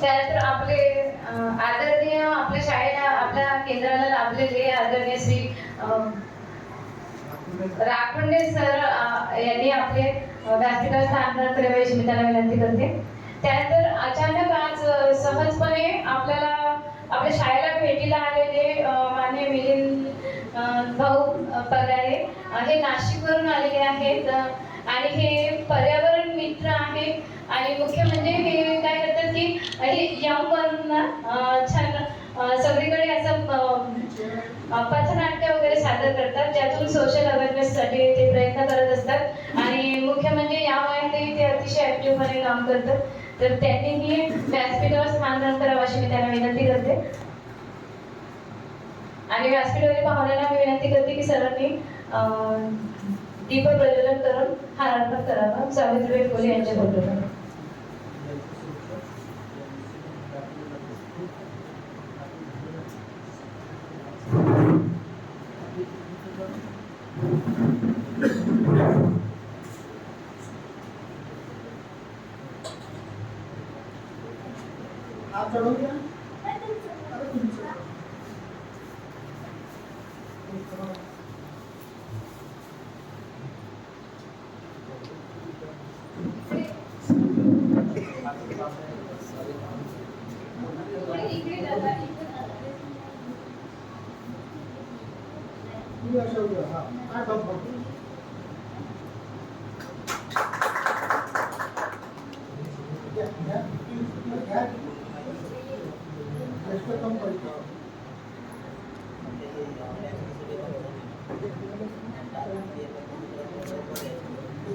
त्यानंतर आपले आदरणीय आपल्या शाळेला आपल्या केंद्राला लाभलेले आदरणीय श्री राखुंडे राखंडे सर यांनी आपले अं, व्यासपीठावर स्थान प्रवेश करावे विनंती करते. त्यानंतर अचानक आज सहजपणे आपल्याला आपल्या शाळेला भेटीला आलेले अं, मान्य मिलिंद भाऊ पगारे हे नाशिकवरून आलेले आहेत. आणि हे पर्यावरण मित्र आहे. आणि मुख्य म्हणजे हे काय करतात की हे यंग छान सगळीकडे असं पथनाट्य वगैरे सादर करतात. ज्यातून सोशल अवेअरनेससाठी ते प्रयत्न करत असतात. आणि मुख्य म्हणजे या वयातही ते अतिशय ॲक्टिव्हपणे काम करतात. तर त्यांनीही व्यासपीठावर स्थान करावं अशी मी त्यांना विनंती करते. आणि व्यासपीठावरील पाहुण्यांना मी विनंती करते की सरांनी दीप प्रज्वलन करून हार अर्पण करावा. सावित्रीबाई फुले यांच्या फोटोला Thank you. घ्या अरे तुमचं. तुम्ही अशा उभ्या, हा. काय काम करतो? घ्या, घ्या. घ्या. जास्त कम पडतं.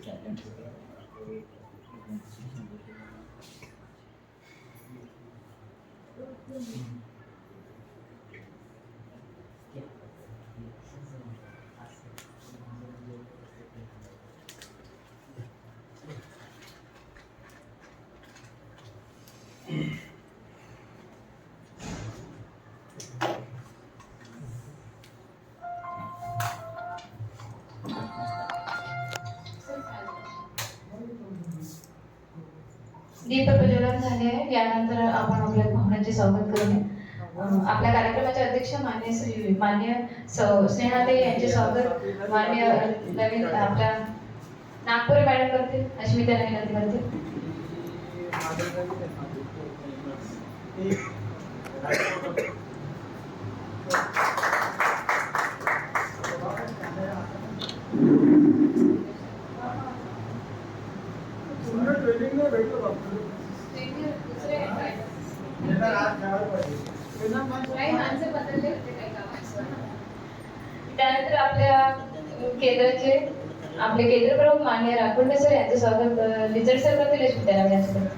Cantando. दीप प्रज्वलन झाले आहे यानंतर आपण आपल्या पाहुण्यांचे स्वागत करूया. आपल्या कार्यक्रमाचे अध्यक्ष मान्य श्री मान्य सौ स्नेहाताई यांचे स्वागत. मान्य नवीन आपल्या नागपूर मॅडम करतील अशी मी त्यांना विनंती करते पूर्ण ट्रेनिंग नाही भेटलं बापरे. येणार आज खेळायला पाहिजे. येणार माणसं- काही माणसं बदलले होते काही कामात. त्यानंतर आपल्या केंद्राचे आपले केंद्र प्रमुख मान्य राखोंडे सर यांचं स्वागत अं, लिचड सर करतील अशी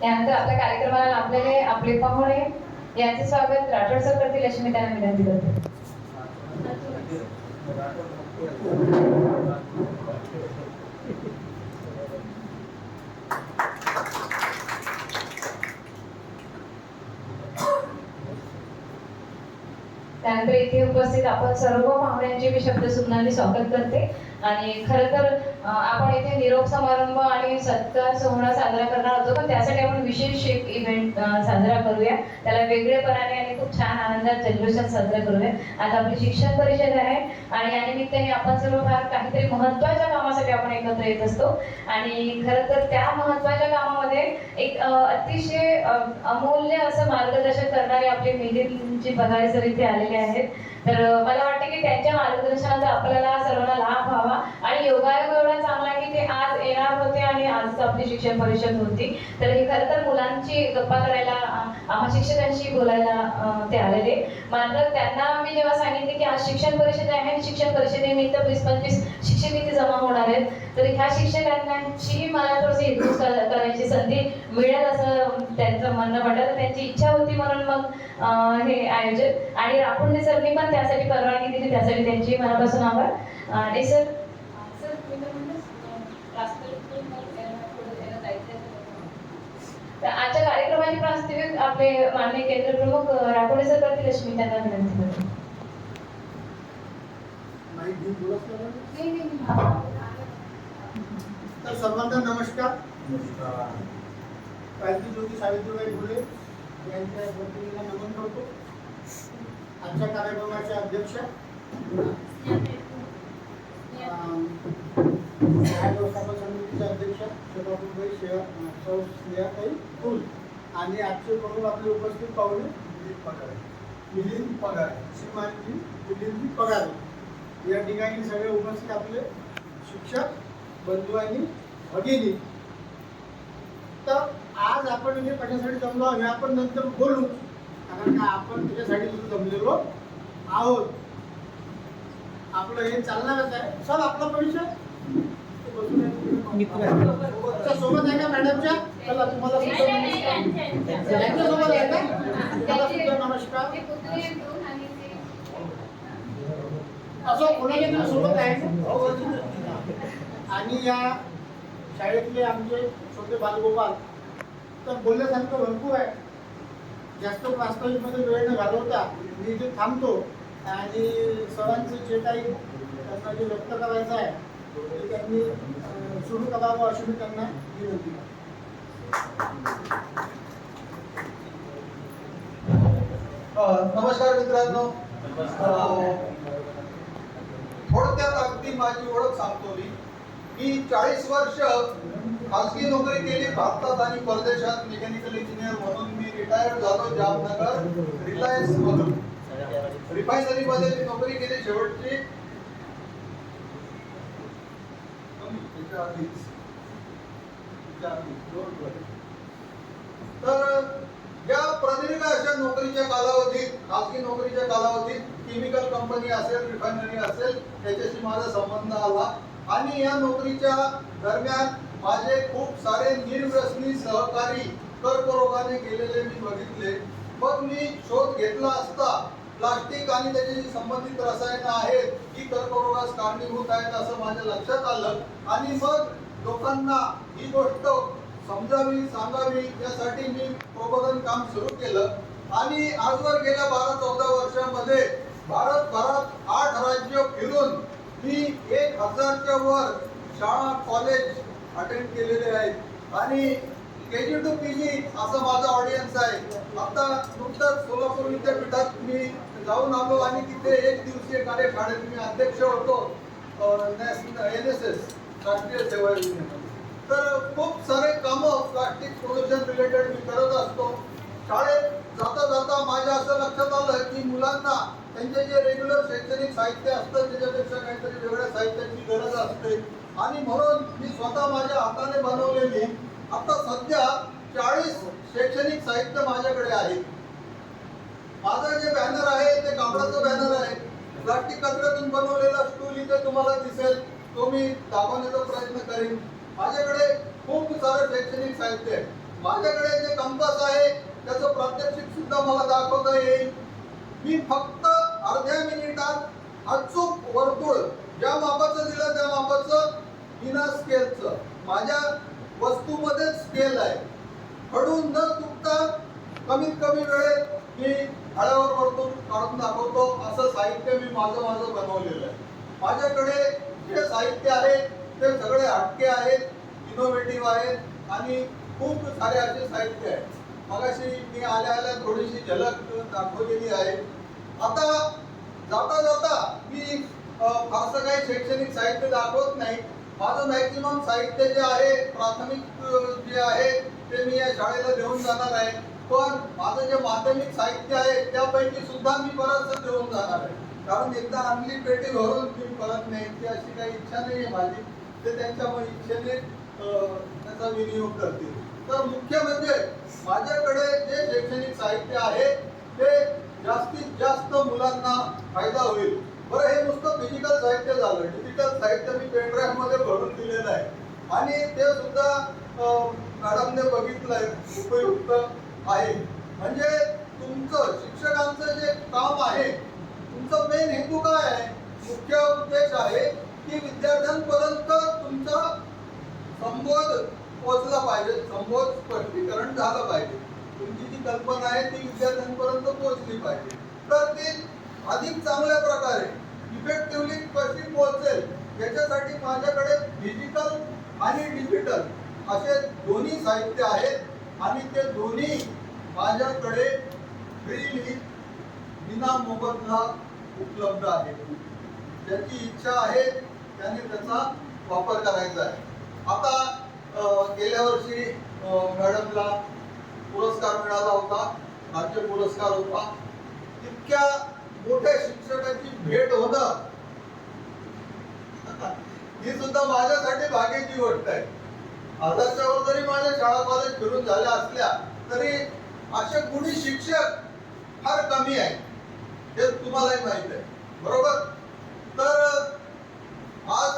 त्यानंतर आपल्या कार्यक्रमाला लाभलेले आपले पाहुणे यांचे स्वागत राठोड सर करतील अशी त्यांना विनंती करते Thank you. त्यानंतर इथे उपस्थित आपण सर्व पाहुण्यांचे मी शब्द सुमनाने स्वागत करते. आणि खरं तर आपण इथे निरोप समारंभ आणि सत्कार सोहळा साजरा करणार होतो पण त्यासाठी आपण विशेष एक इव्हेंट साजरा करूया. त्याला वेगळेपणाने खूप छान आनंदात जल्लोषात साजरा करूया. आज आपली शिक्षण परिषद आहे आणि या निमित्ताने आपण सर्व भाग काहीतरी महत्त्वाच्या कामासाठी आपण एकत्र येत असतो. आणि खरं तर त्या महत्त्वाच्या कामामध्ये एक अतिशय अमूल्य असं मार्गदर्शन करणारे आपले मिलिंदजी बघाळे सर इथे आलेले आहेत. तर मला वाटतं की त्यांच्या मार्गदर्शनाचा आपल्याला सर्वांना लाभ व्हावा. आणि योगायोग एवढा चांगला की ते आज येणार होते आणि आज आपली शिक्षण परिषद होती. तर हे खरं तर मुलांची गप्पा करायला आम्हा शिक्षकांशी बोलायला ते आलेले. मात्र त्यांना मी जेव्हा सांगितले की आज शिक्षण परिषद आहे शिक्षण परिषदेनिमित्त वीस पंचवीस शिक्षक इथे जमा होणार आहेत. तर ह्या शिक्षकांची मला थोडीशी इम्प्रूव्ह करायची संधी मिळेल असं त्यांचं म्हणणं म्हटलं त्यांची इच्छा होती म्हणून मग हे आयोजन. आणि राखुंडे सरनी पण त्यासाठी परवानगी दिली. त्यासाठी त्यांची मनापासून आभार. आणि सर तर आजच्या कार्यक्रमाचे प्रास्ताविक आपले माननीय केंद्र प्रमुख राठोडे सर करतील अशी मी त्यांना विनंती करतो माईक घेऊन बोलत नाही ना? नाही, नाही, नाही. तर सर्वांना नमस्कार. क्रांती ज्योती सावित्रीबाई फुले यांच्या प्रतिमेला नमन करतो. आजच्या कार्यक्रमाचे अध्यक्ष. व्यवस्थापन समितीचे अध्यक्ष शोभापूरबाई शेवा सौ स्नेहाताई फुल आणि आजचे प्रमुख आपले उपस्थित पाहुणे मिलिंद पगार. मिलिंद पगार. श्रीमानजी मिलिंद पगार. या ठिकाणी सगळे उपस्थित आपले शिक्षक बंधू आणि भगिनी. तर आज आपण हे कशासाठी जमलो आहोत. आपण नंतर बोलू. कारण का आपण त्याच्यासाठी इथे जमलेलो आहोत. आपलं हे चालणारच आहे. सर आपला परिचय. अच्छा, सोबत आहे का मॅडमच्या? चला तुम्हाला सुद्धा नमस्कार यांच्या सोबत आहे का तुम्हाला सुद्धा नमस्कार ते पुतळे घेऊन आणि ते असं कोणाच्या सोबत आहे. आणि या शाळेतले आमचे छोटे बालगोपाल तर बोलण्यासारखं भरपूर आहे. जास्त वास्तविकमध्ये वेळ न घालवता मी इथे थांबतो आणि सरांचं जे काही त्यांना जे व्यक्त करायचं आहे ते त्यांनी सुरू करावं अशी मी त्यांना विनंती नमस्कार मित्रांनो. अ, माझी ओळख सांगतो मी मी चाळीस वर्ष खासगी नोकरी केली भारतात आणि परदेशात मेकॅनिकल इंजिनियर म्हणून मी रिटायर्ड झालो जामनगर रिलायन्स मधून. रिफायनरी मध्ये मी नोकरी केली शेवटची. तर या प्रदीर्घ अशा नोकरीच्या कालावधीत खासगी नोकरीच्या कालावधीत केमिकल कंपनी असेल रिफायनरी असेल त्याच्याशी माझा संबंध आला. आणि या नोकरीच्या दरम्यान माझे खूप सारे निर्व्यसनी सहकारी कर्करोगाने गेलेले मी बघितले. मग मी शोध घेतला असता प्लास्टिक आणि त्याच्याशी संबंधित रसायनं आहेत ही कर्करोगास कारणीभूत आहेत असं माझ्या लक्षात आलं. आणि मग लोकांना ही गोष्ट समजावी सांगावी यासाठी मी प्रबोधन काम सुरू केलं. आणि आजवर गेल्या बारा चौदा वर्षामध्ये भारतभरात आठ राज्य फिरून मी एक हजारच्या वर शाळा कॉलेज अटेंड केलेले आहेत. आणि के जी टू पी जी असं माझा ऑडियन्स आहे. आता नुकतंच सोलापूर विद्यापीठात मी जाऊन आलो आणि तिथे एक दिवसीय कार्यशाळेत मी अध्यक्ष होतो. एन एस एस राष्ट्रीय सेवा योजनेमध्ये. तर खूप सारे कामं प्लास्टिक सोल्युशन रिलेटेड मी करत असतो. शाळेत जाता जाता माझ्या असं लक्षात आलं की मुलांना त्यांचे जे रेग्युलर शैक्षणिक साहित्य असतं त्याच्यापेक्षा काहीतरी वेगळ्या साहित्याची गरज असते. आणि म्हणून मी स्वतः माझ्या हाताने बनवलेली आता सध्या चाळीस शैक्षणिक साहित्य माझ्याकडे आहे. माझं जे बॅनर आहे ते कापडाचं बॅनर आहे. प्लास्टिक कचऱ्यातून बनवलेला स्टूल इथे तुम्हाला दिसेल. तो मी दाखवण्याचा प्रयत्न करेन. माझ्याकडे खूप सारं शैक्षणिक साहित्य आहे. माझ्याकडे जे कंपास आहे त्याचं प्रात्यक्षिक सुद्धा मला दाखवता येईल. मी फक्त अर्ध्या मिनिटात अचूक वर्तुळ ज्या मापाचं दिलं त्या मापाचं बिना स्केलचं माझ्या वस्तूमध्येच स्केल आहे. खडून न चुकता कमीत कमी वेळेत मी हळ्यावर वर्तुळ काढून दाखवतो असं साहित्य मी माझं माझं बनवलेलं आहे. माझ्याकडे जे साहित्य आहे इतर सगळे हटके आहेत इनोव्हेटिव्ह आहेत आणि खूप सारे असे साहित्य आहेत. मगाशी मी आल्या आल्या थोडीशी झलक दाखवलेली आहे. आता जाता जाता मी फारसं काही शैक्षणिक साहित्य दाखवत नाही. माझं मॅक्झिमम साहित्य जे आहे प्राथमिक जे आहे ते मी या शाळेला देऊन जाणार आहे. पण माझं जे माध्यमिक साहित्य आहे त्यापैकी सुद्धा मी परत देऊन जाणार आहे. कारण एकदा आणली पेटी भरून मी परत नाही ती अशी काही इच्छा नाही आहे माझी. ते त्यांच्या इच्छेने त्याचा विनियोग करतील. तर मुख्य म्हणजे माझ्याकडे जे शैक्षणिक साहित्य आहे ते जास्तीत जास्त मुलांना फायदा होईल. बरं हे नुसतं फिजिकल साहित्य झालं. डिजिटल साहित्य मी पेनड्राईव्हमध्ये भरून दिलेलं आहे. आणि ते सुद्धा मॅडमने बघितलंय उपयुक्त आहे. म्हणजे तुमचं शिक्षकांचं जे काम आहे तुमचं मेन हेतू काय आहे? मुख्य उद्देश आहे की विद्यार्थ्यांपर्यंत तुमचा संबोध पोहोचला पाहिजे. संबोध स्पष्टीकरण झालं पाहिजे. तुमची जी कल्पना आहे ती विद्यार्थ्यांपर्यंत पोहोचली पाहिजे. तर ती अधिक चांगल्या प्रकारे इफेक्टिव्हली कशी पोहोचेल याच्यासाठी माझ्याकडे फिजिकल आणि डिजिटल असे दोन्ही साहित्य आहेत. आणि ते दोन्ही माझ्याकडे फ्रीली विना मोबदला उपलब्ध आहे ज्याची इच्छा आहे त्यांनी त्याचा वापर करायचा आहे. आता गेल्या वर्षी मॅडमला पुरस्कार मिळाला होता राज्य पुरस्कार होता. इतक्या मोठ्या शिक्षकाची भेट होणं ही सुद्धा माझ्यासाठी भाग्याची गोष्ट आहे. आदर्शावर जरी माझ्या शाळा कॉलेज फिरून झाल्या असल्या तरी असे गुणी शिक्षक फार कमी आहेत. हे तुम्हालाही माहीत आहे. बरोबर? तर आज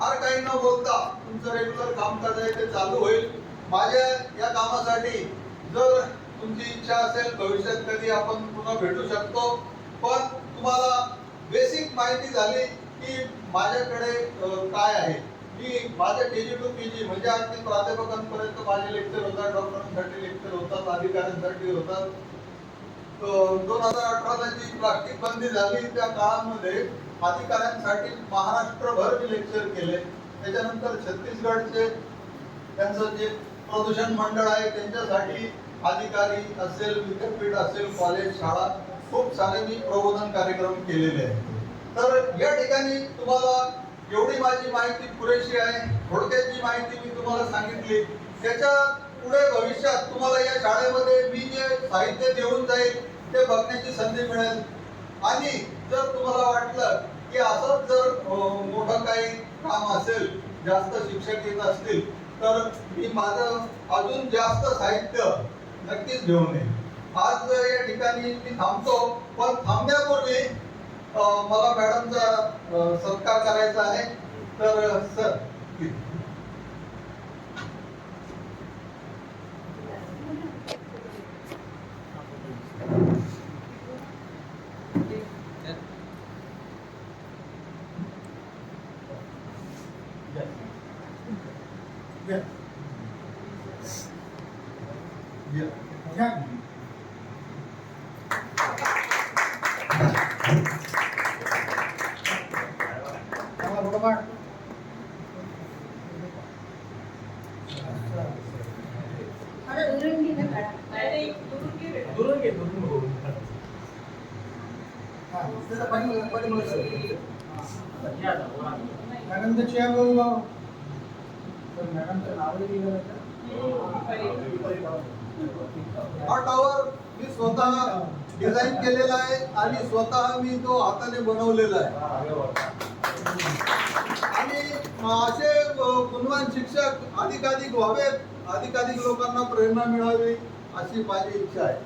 फार काही न बोलता तुमचं रेग्युलर कामकाज आहे ते चालू होईल. माझ्या या कामासाठी जर तुमची इच्छा असेल भविष्यात कधी आपण पुन्हा भेटू शकतो. पण तुम्हाला बेसिक माहिती झाली की माझ्याकडे काय आहे? मी माझ्या के जी टू पी जी म्हणजे अगदी प्राध्यापकांपर्यंत माझे लेक्चर होतात डॉक्टरांसाठी लेक्चर होतात अधिकाऱ्यांसाठी होतात. दोन हजार अठराला जी प्लास्टिक बंदी झाली त्या काळामध्ये अधिकाऱ्यांसाठी महाराष्ट्रभर मी लेक्चर केले. त्याच्यानंतर छत्तीसगडचे त्यांचं जे प्रदूषण मंडळ आहे त्यांच्यासाठी अधिकारी असेल विद्यापीठ असेल कॉलेज शाळा खूप सारे मी प्रबोधन कार्यक्रम केलेले आहेत. तर या ठिकाणी तुम्हाला एवढी माझी माहिती पुरेशी आहे थोडक्यात जी माहिती मी तुम्हाला सांगितली. त्याच्या पुढे भविष्यात तुम्हाला या शाळेमध्ये मी जे साहित्य देऊन जाईल ते बघण्याची संधी मिळेल. आणि जर तुम्हाला वाटलं की असंच जर मोठ मोठं काही काम असेल जास्त शिक्षक येत असतील तर मी माझं अजून जास्त साहित्य नक्कीच घेऊन येईल आज या ठिकाणी मी थांबतो पण थांबण्यापूर्वी मला मॅडमचा सत्कार करायचा आहे. तर सर घ्या. या. घ्या. चला, बरोबर. हा, त्याचा पाठीमागे- पाठीमागे सर. मॅडम तर चेअर बोलू लाव. हा टॉवर मी स्वतः डिझाईन केलेला आहे आणि स्वतः मी तो हाताने बनवलेला आहे. आणि असे गुणवान शिक्षक अधिकाधिक व्हावेत अधिकाधिक लोकांना प्रेरणा मिळावी अशी माझी इच्छा आहे.